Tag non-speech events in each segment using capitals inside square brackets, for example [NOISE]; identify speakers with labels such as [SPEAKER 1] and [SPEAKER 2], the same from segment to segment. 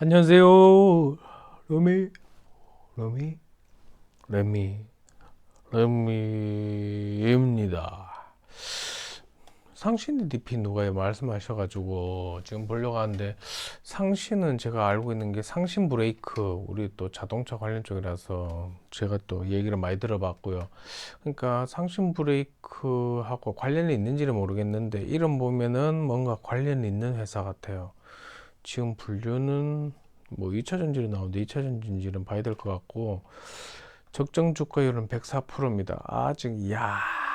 [SPEAKER 1] 안녕하세요. 러미, 러미, 레미, 레미입니다. 상신 DP 누가 말씀하셔가지고 지금 보려고 하는데 상신은 제가 알고 있는 게 상신 브레이크 우리 또 자동차 관련 쪽이라서 제가 또 얘기를 많이 들어봤고요. 그러니까 상신 브레이크하고 관련이 있는지는 모르겠는데 이름 보면은 뭔가 관련이 있는 회사 같아요. 지금 분류는 뭐 2차 전지로 나오는데 2차 전지는 봐야 될 것 같고 적정 주가율은 104%입니다. 아직 약간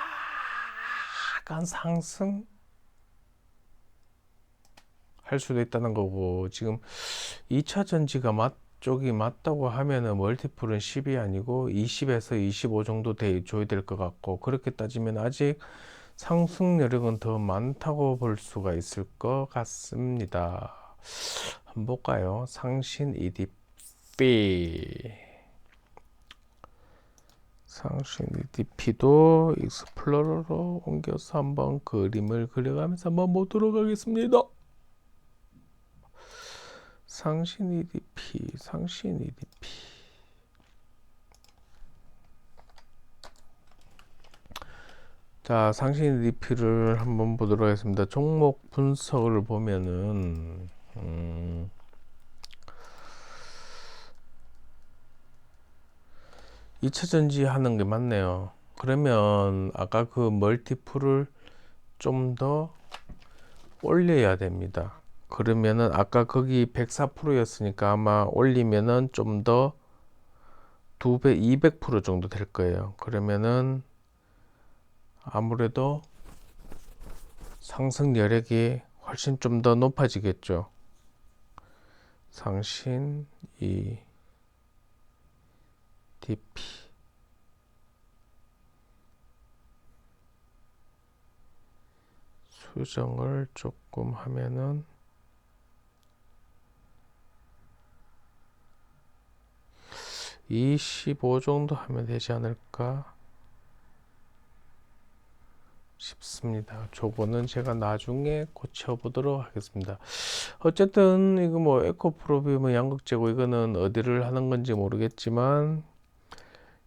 [SPEAKER 1] 상승 할 수도 있다는 거고 지금 2차 전지가 맞 쪽이 맞다고 하면은 멀티플은 10이 아니고 20에서 25 정도 돼 줘야 될 것 같고 그렇게 따지면 아직 상승 여력은 더 많다고 볼 수가 있을 것 같습니다. 한번 볼까요? 상신 EDP 상신 EDP도 익스플로러로 옮겨서 한번 그림을 그려가면서 한번 보도록 하겠습니다. 상신 EDP, 상신 EDP. 자, 상신 EDP를 한번 보도록 하겠습니다. 종목 분석을 보면은 음, 2차 전지 하는 게 맞네요. 그러면 아까 그 멀티플을 좀 더 올려야 됩니다. 그러면은 아까 거기 104%였으니까 아마 올리면은 좀 더 두 배, 200% 정도 될 거예요. 그러면은 아무래도 상승 여력이 훨씬 좀 더 높아지겠죠. 상신 이 DP 수정을 조금 하면은 이십오 정도 하면 되지 않을까 싶습니다. 저거는 제가 나중에 고쳐보도록 하겠습니다. 어쨌든 이거 뭐 에코프로비 뭐 양극재고 이거는 어디를 하는 건지 모르겠지만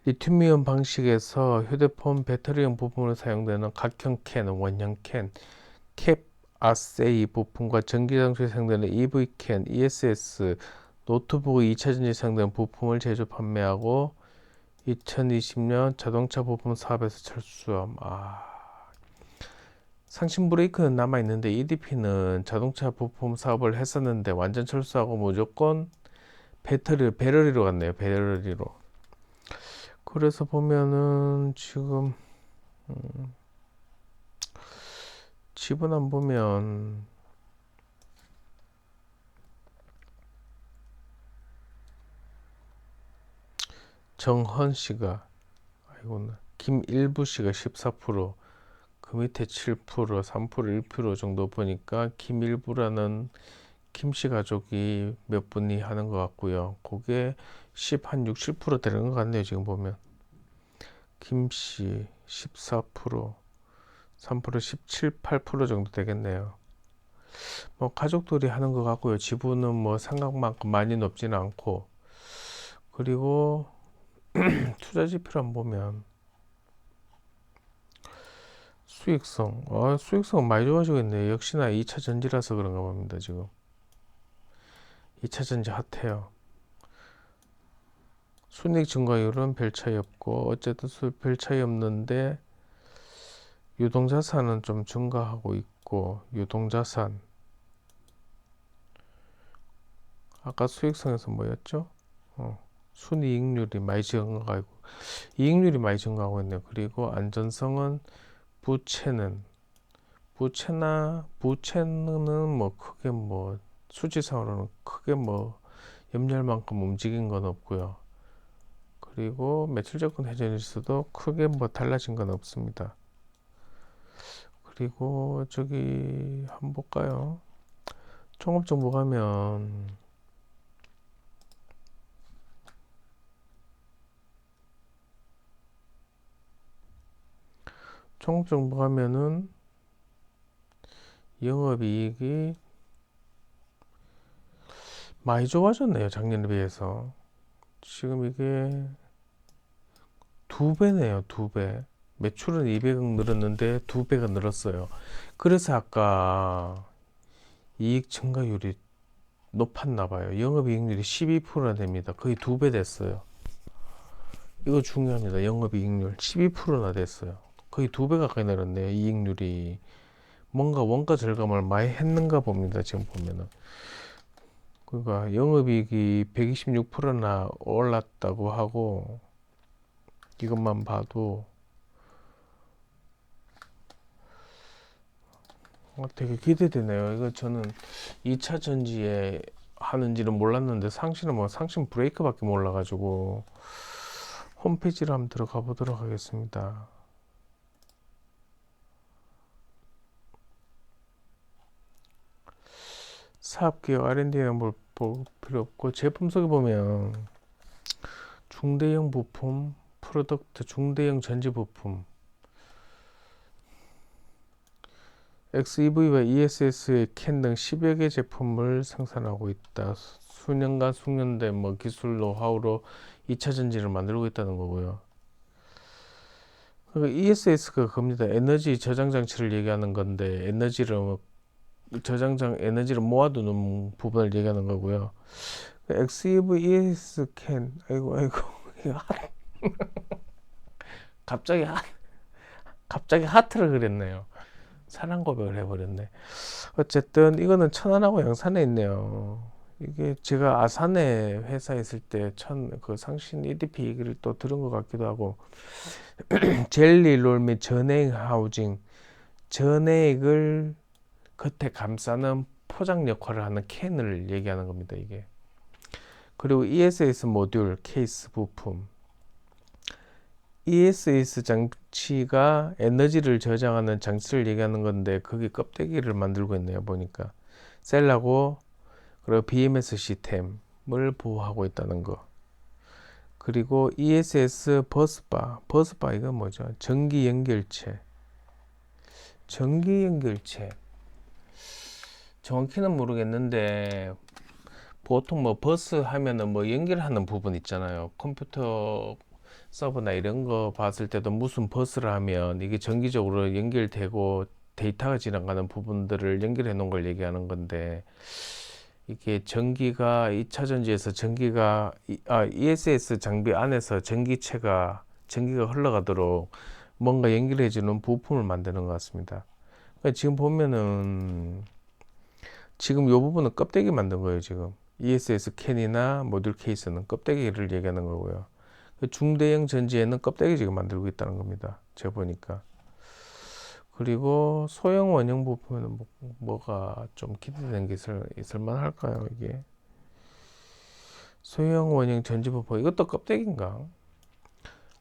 [SPEAKER 1] 리튬이온 방식에서 휴대폰 배터리용 부품으로 사용되는 각형 캔, 원형 캔, 캡 아세이 부품과 전기장치에 사용되는 EV 캔, ESS, 노트북 2차 전지 사용되는 부품을 제조 판매하고 2020년 자동차 부품 사업에서 철수함. 아. 상신 브레이크는 남아 있는데 EDP는 자동차 부품 사업을 했었는데 완전 철수하고 무조건 배터리 배터리로 갔네요. 배터리로. 그래서 보면은 지금 음, 집은 안 보면 정헌 씨가 아이고 김일부 씨가 14%, 그 밑에 7%, 3%, 1% 정도 보니까 김일부라는 김씨 가족이 몇 분이 하는 것 같고요. 그게 10, 한 6, 7% 되는 것 같네요. 지금 보면. 김씨 14%, 3%, 17, 8% 정도 되겠네요. 뭐 가족들이 하는 것 같고요. 지분은 뭐 생각만큼 많이 높지는 않고 그리고 [CLEARS THROAT] 투자 지표를 보면 수익성, 아, 수익성 많이 좋아지고 있네요. 역시나 2차 전지라서 그런가 봅니다. 지금 2차 전지 핫해요. 순이익 증가율은 별 차이 없고 어쨌든 별 차이 없는데 유동자산은 좀 증가하고 있고 유동자산 아까 수익성에서 뭐였죠? 어, 순이익률이 많이 증가하고 이익률이 많이 증가하고 있네요. 그리고 안전성은 부채는 부채나 부채는 뭐 크게 뭐 수치상으로는 크게 뭐 염려할 만큼 움직인 건 없고요. 그리고 매출 조건 회전일수도 크게 뭐 달라진 건 없습니다. 그리고 저기 한번 볼까요? 종합정보 가면 종합정보 가면은 영업이익이 많이 좋아졌네요. 작년에 비해서. 지금 이게 두 배네요. 두 배. 매출은 200억 늘었는데 두 배가 늘었어요. 그래서 아까 이익 증가율이 높았나 봐요. 영업이익률이 12%나 됩니다. 거의 두 배 됐어요. 이거 중요합니다. 영업이익률 12%나 됐어요. 거의 두 배 가까이 늘었네요. 이익률이. 뭔가 원가 절감을 많이 했는가 봅니다. 지금 보면은. 그러니까 영업이익이 126%나 올랐다고 하고 이것만 봐도 어, 되게 기대되네요. 이거 저는 2차 전지에 하는지는 몰랐는데 상시는 뭐 상신 브레이크밖에 몰라가지고 홈페이지로 한번 들어가 보도록 하겠습니다. 사업기업 R&D는 뭘볼 필요 없고 제품 속에 보면 중대형 부품, 프로덕트, 중대형 전지 부품 XEV와 ESS의 캔 등 10여 개 제품을 생산하고 있다. 수년간 숙련된 뭐 기술 노하우로 2차 전지를 만들고 있다는 거고요. ESS가 겁니다. 에너지 저장 장치를 얘기하는 건데 에너지를 뭐 저장장 에너지를 모아두는 부분을 얘기하는 거고요. XEV ES 캔 아이고 아이고 [LAUGHS] 갑자기 하, 갑자기 하트를 그렸네요. 사랑 고백을 해버렸네. 어쨌든 이거는 천안하고 양산에 있네요. 이게 제가 아산에 회사에 있을 때 천 그 상신 EDP 얘기를 또 들은 것 같기도 하고 [CLEARS THROAT] 젤리 롤 및 전액 하우징 전액을 겉에 감싸는 포장 역할을 하는 캔을 얘기하는 겁니다. 이게. 그리고 ESS 모듈 케이스 부품. ESS 장치가 에너지를 저장하는 장치를 얘기하는 건데 거기 껍데기를 만들고 있네요 보니까. 셀하고 그리고 BMS 시스템을 보호하고 있다는 거. 그리고 ESS 버스바. 버스바 이건 뭐죠? 전기 연결체. 전기 연결체 정확히는 모르겠는데 보통 뭐 버스 하면은 뭐 연결하는 부분 있잖아요 컴퓨터 서버나 이런 거 봤을 때도 무슨 버스를 하면 이게 정기적으로 연결되고 데이터가 지나가는 부분들을 연결해 놓은 걸 얘기하는 건데 이게 전기가 2차 전지에서 전기가 이- 아, ESS 장비 안에서 전기체가 전기가 흘러가도록 뭔가 연결해 주는 부품을 만드는 것 같습니다. 그러니까 지금 보면은 지금 이 부분은 껍데기 만든 거예요, 지금. ESS 캔이나 모듈 케이스는 껍데기를 얘기하는 거고요. 그 중대형 전지에는 껍데기 지금 만들고 있다는 겁니다. 제가 보니까. 그리고 소형 원형 부품은 뭐, 뭐가 좀 기대되는 게 있을, 있을 만 할까요, 이게? 소형 원형 전지 부품, 이것도 껍데기인가?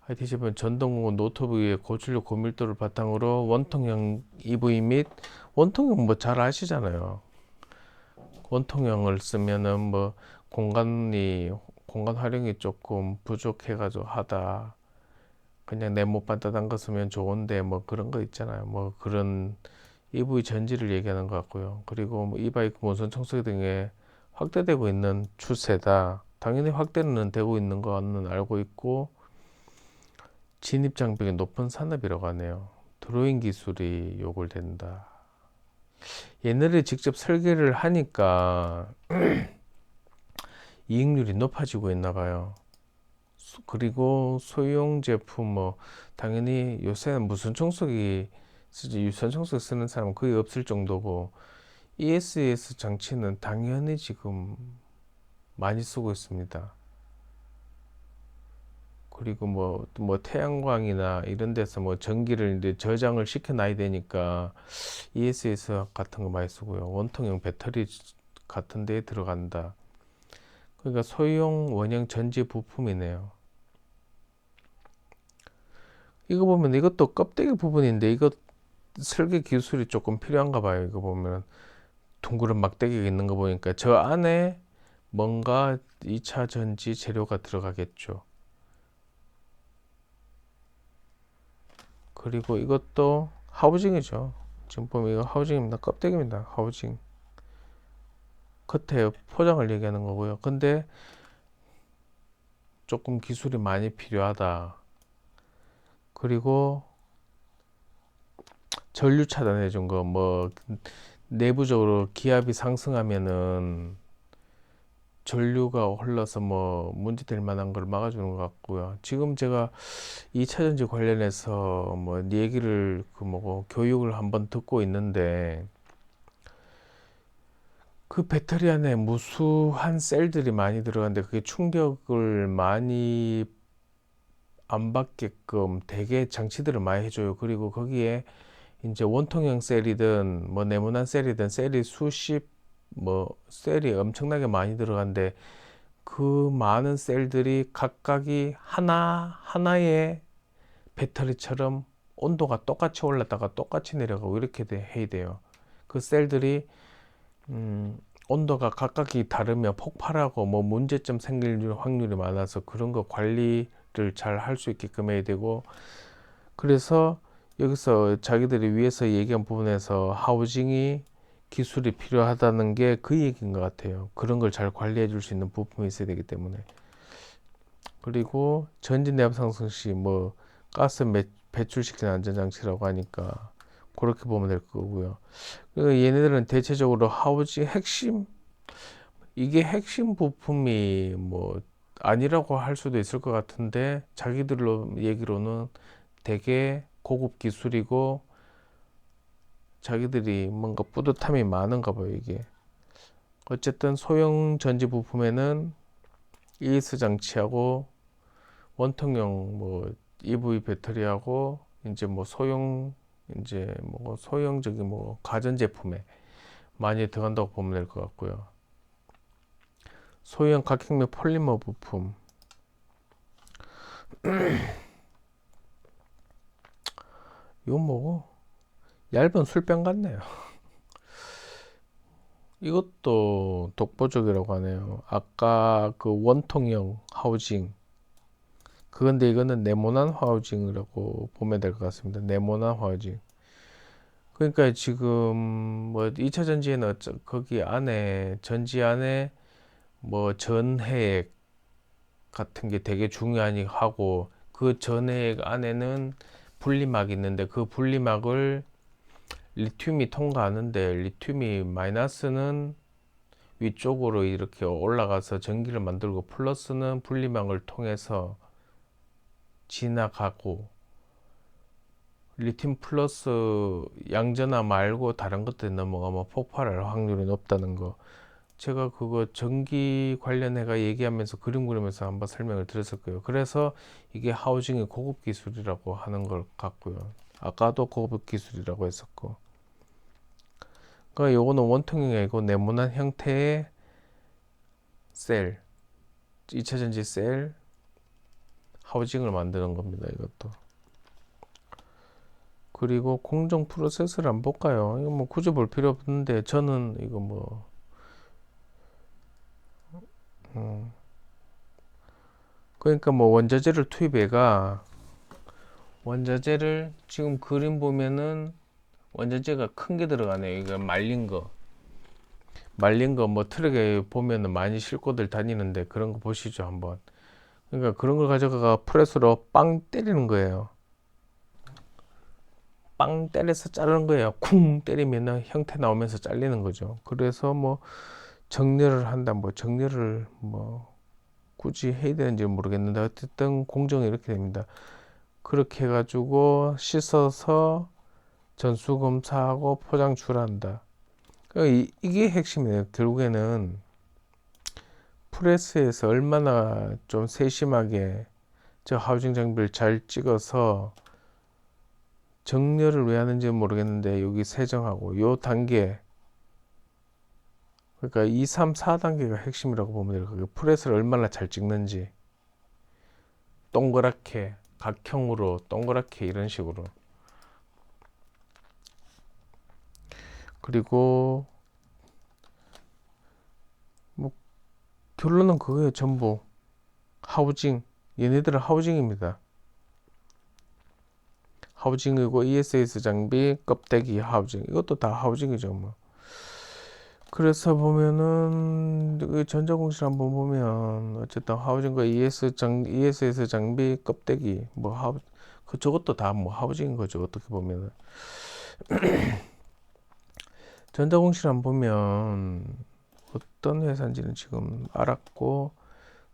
[SPEAKER 1] 하여튼 보면 전동공 노트북 위에 고출력 고밀도를 바탕으로 원통형 EV 및 원통형 뭐 잘 아시잖아요. 원통형을 쓰면은 뭐 공간이 공간 활용이 조금 부족해가지고 하다. 그냥 네모 반듯한 거 쓰면 좋은데 뭐 그런 거 있잖아요. 뭐 그런 EV 전지를 얘기하는 것 같고요. 그리고 뭐 이바이크 무선 청소기 등에 확대되고 있는 추세다. 당연히 확대는 되고 있는 거는 알고 있고 진입 장벽이 높은 산업이라고 하네요. 드로잉 기술이 요구된다. 옛날에 직접 설계를 하니까 [CLEARS THROAT] 이익률이 높아지고 있나 봐요. 소- 그리고 소형 제품 뭐 당연히 요새는 무선 청소기 쓰지 유선 청소기 쓰는 사람 은 거의 없을 정도고 ESS 장치는 당연히 지금 많이 쓰고 있습니다. 그리고 뭐, 뭐 태양광이나 이런 데서 뭐 전기를 이제 저장을 시켜놔야 되니까 ESS 같은 거 많이 쓰고요. 원통형 배터리 같은 데에 들어간다. 그러니까 소형 원형 전지 부품이네요. 이거 보면 이것도 껍데기 부분인데 이거 설계 기술이 조금 필요한가 봐요. 이거 보면 둥그런 막대기가 있는 거 보니까 저 안에 뭔가 2차 전지 재료가 들어가겠죠. 그리고 이것도 하우징이죠. 지금 보면 이거 하우징입니다. 껍데기입니다. 하우징. 겉에 포장을 얘기하는 거고요. 근데 조금 기술이 많이 필요하다. 그리고 전류 차단해 준 거, 뭐, 내부적으로 기압이 상승하면은 전류가 흘러서 뭐 문제될 만한 걸 막아주는 것 같고요. 지금 제가 2차 전지 관련해서 뭐 얘기를 그 뭐고 교육을 한번 듣고 있는데 그 배터리 안에 무수한 셀들이 많이 들어가는데 그게 충격을 많이 안 받게끔 되게 장치들을 많이 해줘요. 그리고 거기에 이제 원통형 셀이든 뭐 네모난 셀이든 셀이 수십 뭐 셀이 엄청나게 많이 들어간데 그 많은 셀들이 각각이 하나 하나의 배터리처럼 온도가 똑같이 올랐다가 똑같이 내려가고 이렇게 돼, 해야 돼요. 그 셀들이 음, 온도가 각각이 다르면 폭발하고 뭐 문제점 생길 확률이 많아서 그런 거 관리를 잘 할 수 있게끔 해야 되고 그래서 여기서 자기들이 위에서 얘기한 부분에서 하우징이 기술이 필요하다는 게 그 얘기인 것 같아요. 그런 걸 잘 관리해 줄 수 있는 부품이 있어야 되기 때문에. 그리고 전진 내압 상승 시 뭐 가스 매, 배출시키는 안전장치라고 하니까 그렇게 보면 될 거고요. 그 얘네들은 대체적으로 하우징 핵심 이게 핵심 부품이 뭐 아니라고 할 수도 있을 것 같은데 자기들로 얘기로는 되게 고급 기술이고 자기들이 뭔가 뿌듯함이 많은가 봐요, 이게. 어쨌든 소형 전지 부품에는 ES 장치하고 원통형 뭐 EV 배터리하고 이제 뭐 소형 이제 뭐 소형적인 뭐 가전 제품에 많이 들어간다고 보면 될 것 같고요. 소형 각형면 폴리머 부품 [CLEARS THROAT] 이건 뭐고 얇은 술병 같네요. 이것도 독보적이라고 하네요. 아까 그 원통형 하우징 그건데 이거는 네모난 하우징이라고 보면 될 것 같습니다. 네모난 하우징. 그러니까 지금 뭐 2차 전지에는 어쩌, 거기 안에 전지 안에 뭐 전해액 같은 게 되게 중요하니 하고 그 전해액 안에는 분리막이 있는데 그 분리막을 리튬이 통과하는데 리튬이 마이너스는 위쪽으로 이렇게 올라가서 전기를 만들고 플러스는 분리막을 통해서 지나가고 리튬 플러스 양전화 말고 다른 것들 넘어가면 폭발할 확률이 높다는 거 제가 그거 전기 관련해가 얘기하면서 그림 그리면서 한번 설명을 드렸을 거예요. 그래서 이게 하우징의 고급 기술이라고 하는 걸 같고요. 아까도 고급 기술이라고 했었고. 그러니까 요거는 원통형이 아니고 네모난 형태의 셀, 2차 전지 셀 하우징을 만드는 겁니다. 이것도. 그리고 공정 프로세스를 한번 볼까요? 이거 뭐 굳이 볼 필요 없는데 저는 이거 뭐 음. 그러니까 뭐 원자재를 투입해가 원자재를 지금 그림 보면은 원자재가 큰 게 들어가네요. 이거 말린 거. 말린 거 뭐 트럭에 보면은 많이 싣고들 다니는데 그런 거 보시죠 한번. 그러니까 그런 걸 가져가가 프레스로 빵 때리는 거예요. 빵 때려서 자르는 거예요. 쿵 때리면은 형태 나오면서 잘리는 거죠. 그래서 뭐 정렬을 한다, 뭐 정렬을 뭐 굳이 해야 되는지 모르겠는데 어쨌든 공정이 이렇게 됩니다. 그렇게 해가지고 씻어서 전수 검사하고 포장 출한다. 그러니까 이게 핵심이에요. 결국에는 프레스에서 얼마나 좀 세심하게 저 하우징 장비를 잘 찍어서 정렬을 왜 하는지 모르겠는데 여기 세정하고 요 단계 그러니까 2, 3, 4단계가 핵심이라고 보면 돼요. 그 프레스를 얼마나 잘 찍는지 동그랗게 각형으로 동그랗게 이런 식으로 그리고 뭐 결론은 그거예요 전부. 하우징. 얘네들은 하우징입니다. 하우징이고 ESS 장비 껍데기 하우징. 이것도 다 하우징이죠 뭐. 그래서 보면은 그 전자공실 한번 보면 어쨌든 하우징과 ES 장 ESS 장비 껍데기 뭐 하우 그 저것도 다 뭐 하우징인 거죠 어떻게 보면은 [CLEARS THROAT] 전자공실 한번 보면 어떤 회사인지는 지금 알았고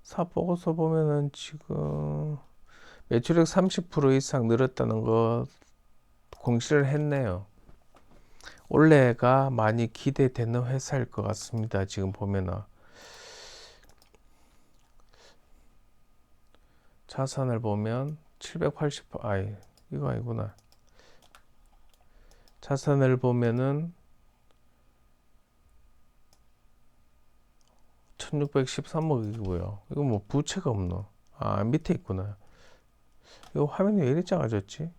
[SPEAKER 1] 사보고서 보면은 지금 매출액 30% 이상 늘었다는 거 공시를 했네요. 올해가 많이 기대되는 회사일 것 같습니다. 지금 보면은 자산을 보면 780 아이 이거 아니구나. 자산을 보면은 1613억이고요. 이거 뭐 부채가 없노? 아 밑에 있구나. 이거 화면이 왜 이리 작아졌지?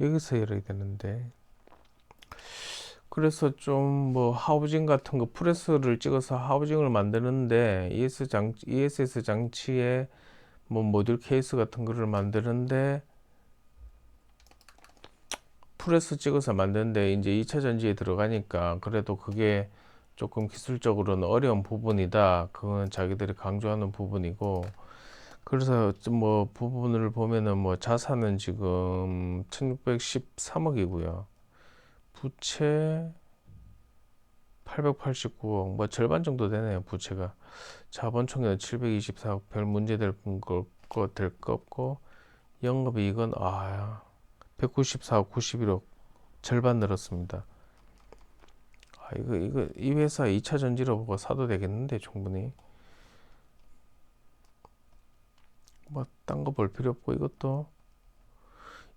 [SPEAKER 1] 여기서 열어야 되는데 그래서 좀 뭐 하우징 같은 거 프레스를 찍어서 하우징을 만드는데 ES 장 ESS 장치에 뭐 모듈 케이스 같은 거를 만드는데 프레스 찍어서 만드는데 이제 2차 전지에 들어가니까 그래도 그게 조금 기술적으로는 어려운 부분이다. 그건 자기들이 강조하는 부분이고 그래서 좀뭐 부분을 보면은 뭐 자산은 지금 1613억이고요. 부채 889억, 뭐 절반 정도 되네요, 부채가. 자본총액은 724억, 별 문제될 거될거 없고, 영업이익은, 아, 194억, 91억, 절반 늘었습니다. 아, 이거, 이거, 이 회사 2차 전지로 보고 사도 되겠는데, 충분히. 뭐, 딴 거 볼 필요 없고, 이것도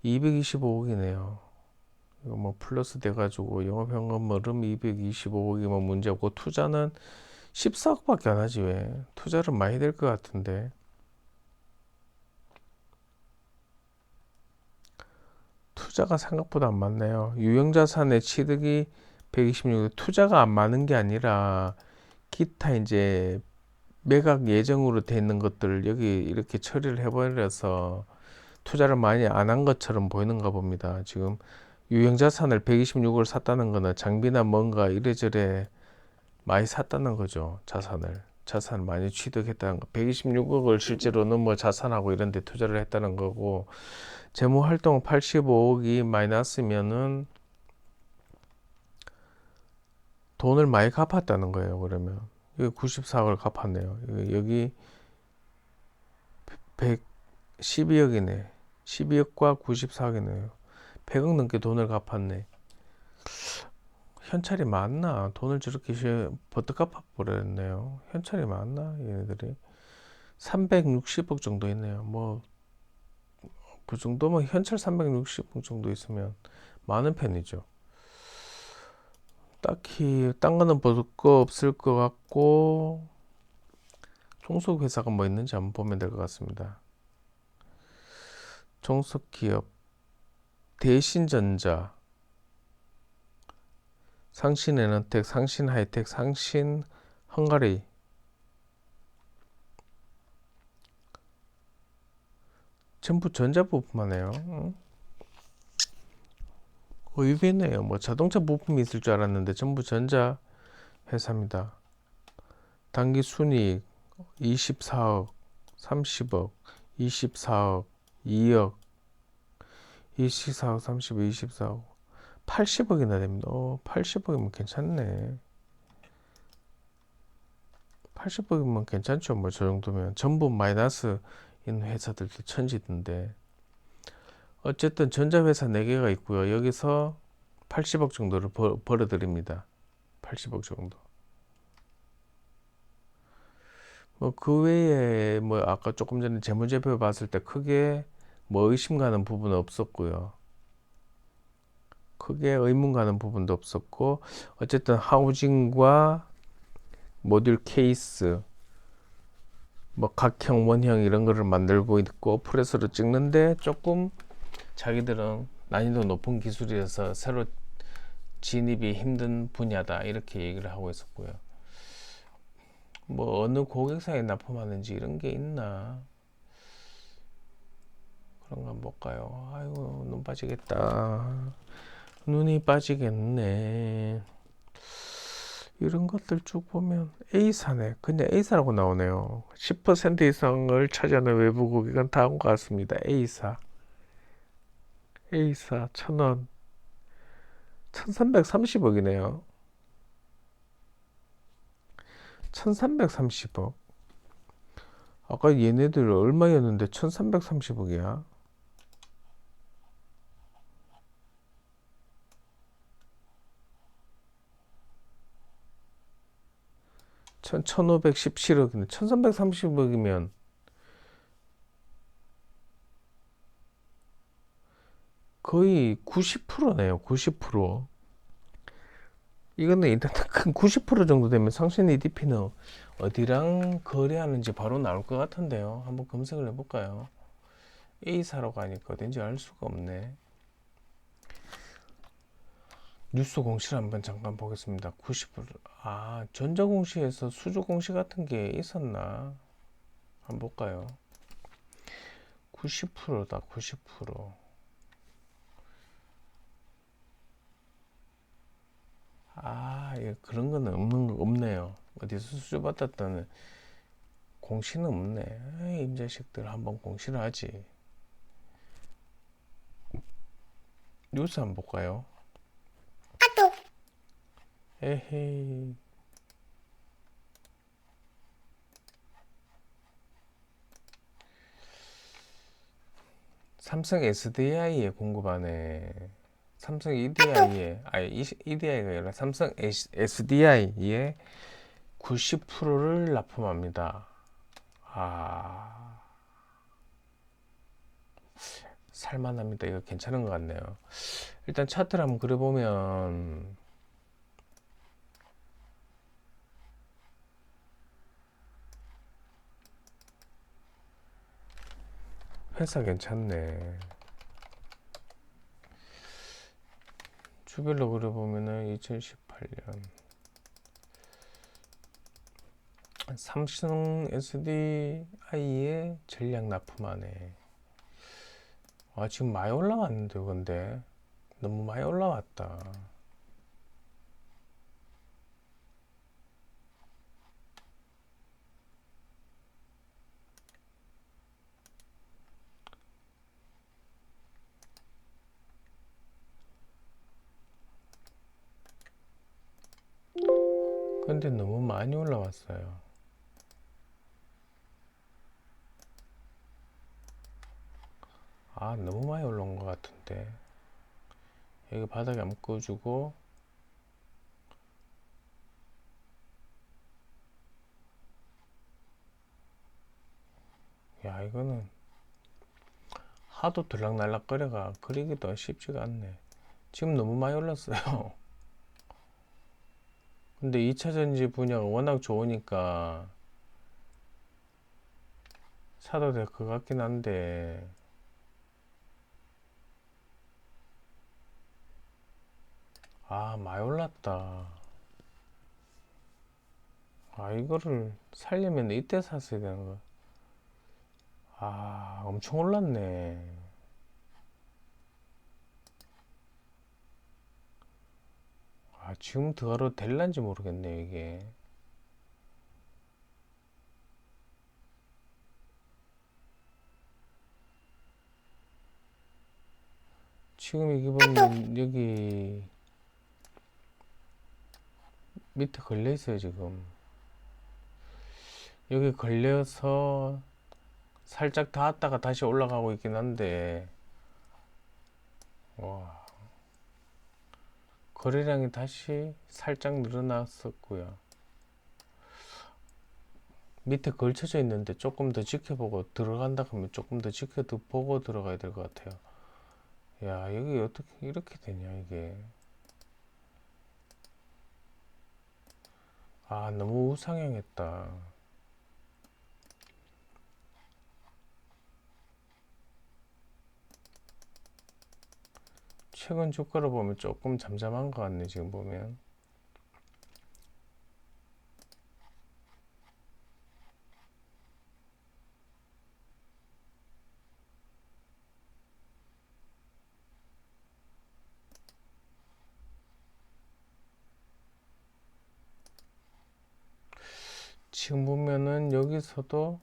[SPEAKER 1] 225억이네요. 이거 뭐 플러스 돼가지고 영업현금흐름 225억이면 문제고 투자는 14억밖에 안 하지 왜? 투자를 많이 될 것 같은데. 투자가 생각보다 안 많네요. 유형자산의 취득이 126, 투자가 안 많은 게 아니라 기타 이제 매각 예정으로 돼 있는 것들 여기 이렇게 처리를 해버려서 투자를 많이 안 한 것처럼 보이는가 봅니다. 지금 유형자산을 126을 샀다는 거는 장비나 뭔가 이래저래 많이 샀다는 거죠. 자산을. 자산 많이 취득했다는 거. 126억을 실제로는 뭐 자산하고 이런 데 투자를 했다는 거고 재무 활동 85억이 마이너스면은 돈을 많이 갚았다는 거예요. 그러면 여기 94억을 갚았네요. 여기 112억이네. 12억과 94억이네요. 100억 넘게 돈을 갚았네. 현찰이 많나? 돈을 저렇게 버뜩 갚아버렸네요. 현찰이 많나? 얘네들이. 360억 정도 있네요. 뭐, 그 정도면 현찰 360억 정도 있으면 많은 편이죠. 딱히 딴 거는 볼 거 없을 것 같고, 종속 회사가 뭐 있는지 한번 보면 될 것 같습니다. 종속기업. 대신전자, 상신 에너텍, 상신 하이텍, 상신 헝가리 전부 전자 부품만 해요. 의외네요. 뭐 자동차 부품이 있을 줄 알았는데 전부 전자 회사입니다. 단기 순이익 24억, 30억, 24억, 2억, 24억, 30억, 24억. 80억이나 됩니다. 어, 80억이면 괜찮네. 80억이면 괜찮죠. 뭐, 저 정도면. 전부 마이너스인 회사들도 천지던데. 어쨌든 전자회사 4개가 있고요. 여기서 80억 정도를 벌, 벌어드립니다. 80억 정도. 뭐, 그 외에, 뭐, 아까 조금 전에 재무제표 봤을 때 크게 뭐 의심 가는 부분은 없었고요. 크게 의문 가는 부분도 없었고 어쨌든 하우징과 모듈 케이스 뭐 각형 원형 이런 거를 만들고 있고 프레스로 찍는데 조금 자기들은 난이도 높은 기술이라서 새로 진입이 힘든 분야다 이렇게 얘기를 하고 있었고요. 뭐 어느 고객사에 납품하는지 이런 게 있나 그런 거 한번 볼까요? 아이고 눈 빠지겠다. 눈이 빠지겠네. 이런 것들 쭉 보면 A사네. 그냥 A사라고 나오네요. 10% 이상을 차지하는 외부 고객은 다음과 같습니다. A사. A사 1000원. 1330억이네요. 1330억. 아까 얘네들 얼마였는데 1330억이야? 천, 1517억이네. 1330억이면 거의 90%네요. 90%. 이거는 일단 큰90% [LAUGHS] 정도 되면 상신 EDP는 어디랑 거래하는지 바로 나올 것 같은데요. 한번 검색을 해볼까요? A사로 가니까 어딘지 알 수가 없네. 뉴스 공시를 한번 잠깐 보겠습니다. 90%. 아, 전자 공시에서 수주 공시 같은 게 있었나? 한번 볼까요? 90%다, 90%. 아, 예, 그런 거는 없는, 거- 없네요. 어디서 수주 받았다는 공시는 없네. 임자식들 한번 공시를 하지. 뉴스 한번 볼까요? 에헤이. 삼성 SDI에 공급하네. 삼성 EDI에, 아니, EDI가 아니라 삼성 SDI에 90%를 납품합니다. 아, 살만합니다. 이거 괜찮은 것 같네요. 일단 차트를 한번 그려보면, 회사 괜찮네. 주별로 그려보면은 2018년 삼성 SDI에 전략 납품하네. 아, 지금 많이 올라왔는데, 근데 너무 많이 올라왔다. 근데 너무 많이 올라왔어요. 아, 너무 많이 올라온 것 같은데. 여기 바닥에 한번 꺼주고, 야, 이거는 하도 들락날락거려가 그리기도 쉽지가 않네. 지금 너무 많이 올랐어요. [LAUGHS] 근데 2차 전지 분야가 워낙 좋으니까 사도 될 것 같긴 한데. 아 많이 올랐다. 아 이거를 살려면 이때 샀어야 되는 거. 아 엄청 올랐네 아 지금 들어가도 될란지 모르겠네 이게. 지금 이게 보면 여기 밑에 걸려 있어요 지금. 여기 걸려서 살짝 닿았다가 다시 올라가고 있긴 한데. 와 거래량이 다시 살짝 늘어났었고요. 밑에 걸쳐져 있는데 조금 더 지켜보고 들어간다 하면 조금 더 지켜보고 들어가야 될 것 같아요. 야 여기 어떻게 이렇게 되냐 이게. 아 너무 우상향했다 최근 주가를 보면 조금 잠잠한 것 같네 지금 보면. 지금 보면은 여기서도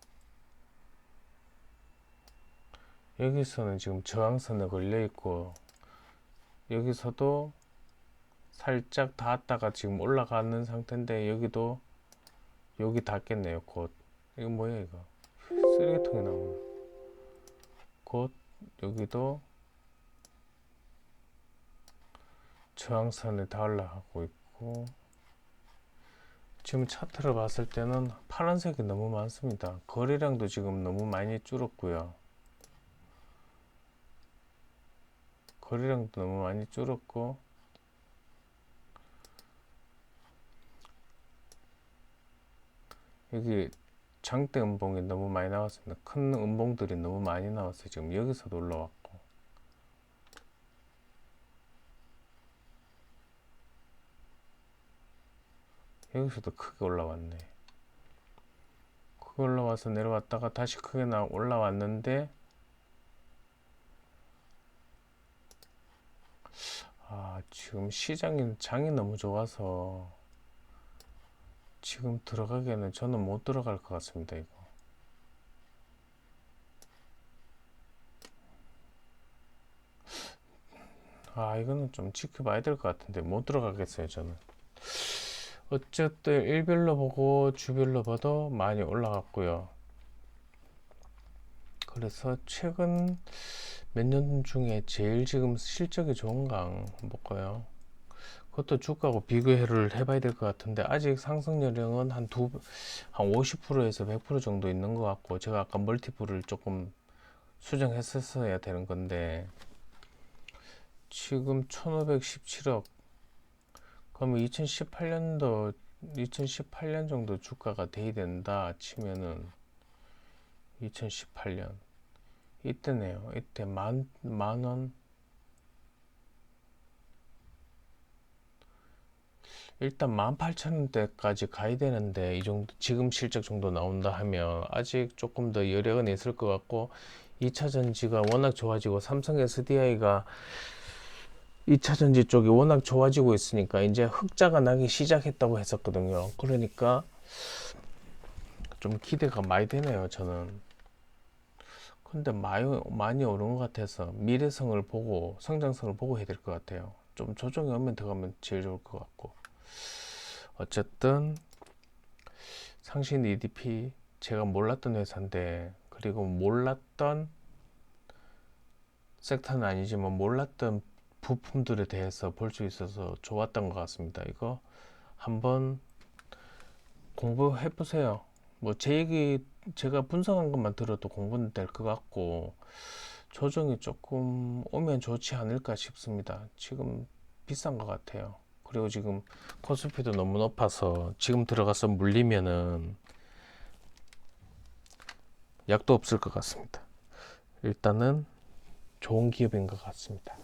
[SPEAKER 1] 여기서는 지금 저항선에 걸려 있고 여기서도 살짝 닿았다가 지금 올라가는 상태인데 여기도 여기 닿겠네요 곧. 이거 뭐야 이거? 쓰레기통에 나오는 곧 여기도 저항선에 다 올라가고 있고 지금 차트를 봤을 때는 파란색이 너무 많습니다. 거래량도 지금 너무 많이 줄었고요 거래량도 너무 많이 줄었고 여기 장대 음봉이 너무 많이 나왔습니다. 큰 음봉들이 너무 많이 나왔어요. 지금 여기서도 올라왔고 여기서도 크게 올라왔네. 크게 올라와서 내려왔다가 다시 크게 나 올라왔는데 아 지금 시장이 장이 너무 좋아서 지금 들어가기에는 저는 못 들어갈 것 같습니다, 이거. 아, 이거는 좀 지켜봐야 될 것 같은데 못 들어가겠어요, 저는. 어쨌든 일별로 보고 주별로 봐도 많이 올라갔고요. 그래서 최근 몇 년 중에 제일 지금 실적이 좋은가 한번 볼까요? 그것도 주가하고 비교를 해봐야 될 것 같은데 아직 상승 여력은 한 두, 한 50%에서 100% 정도 있는 것 같고 제가 아까 멀티플을 조금 수정했었어야 되는 건데 지금 1517억 그러면 2018년도 2018년 정도 주가가 돼야 된다 치면은 2018년 이때네요 이때 만 만 원 일단 18,000원대까지 가야 되는데 이 정도 지금 실적 정도 나온다 하면 아직 조금 더 여력은 있을 것 같고 2차 전지가 워낙 좋아지고 삼성 SDI가 2차 전지 쪽이 워낙 좋아지고 있으니까 이제 흑자가 나기 시작했다고 했었거든요. 그러니까 좀 기대가 많이 되네요, 저는. 근데 많이, 많이 오른 것 같아서 미래성을 보고 성장성을 보고 해야 될 것 같아요. 좀 조정이 오면 들어가면 제일 좋을 것 같고. 어쨌든 상신 EDP 제가 몰랐던 회사인데 그리고 몰랐던 섹터는 아니지만 몰랐던 부품들에 대해서 볼 수 있어서 좋았던 것 같습니다. 이거 한번 공부해 보세요. 뭐 제 얘기 제가 분석한 것만 들어도 공부는 될 것 같고 조정이 조금 오면 좋지 않을까 싶습니다. 지금 비싼 것 같아요. 그리고 지금 코스피도 너무 높아서 지금 들어가서 물리면은 약도 없을 것 같습니다. 일단은 좋은 기업인 것 같습니다.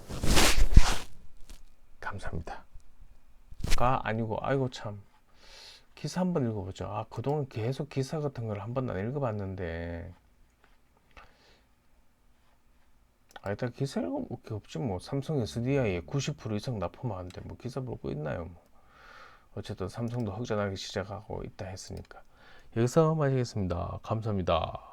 [SPEAKER 1] 감사합니다. 가 아니고 아이고 참 기사 한번 읽어보죠. 아 그동안 계속 기사 같은 걸 한 번도 안 읽어봤는데 아 일단 기사 읽어볼 게 없지 뭐 삼성 SDI에 90% 이상 납품하면 안돼 뭐 기사 보고 있나요 뭐 어쨌든 삼성도 흑자 나기 시작하고 있다 했으니까 여기서 마치겠습니다. 감사합니다.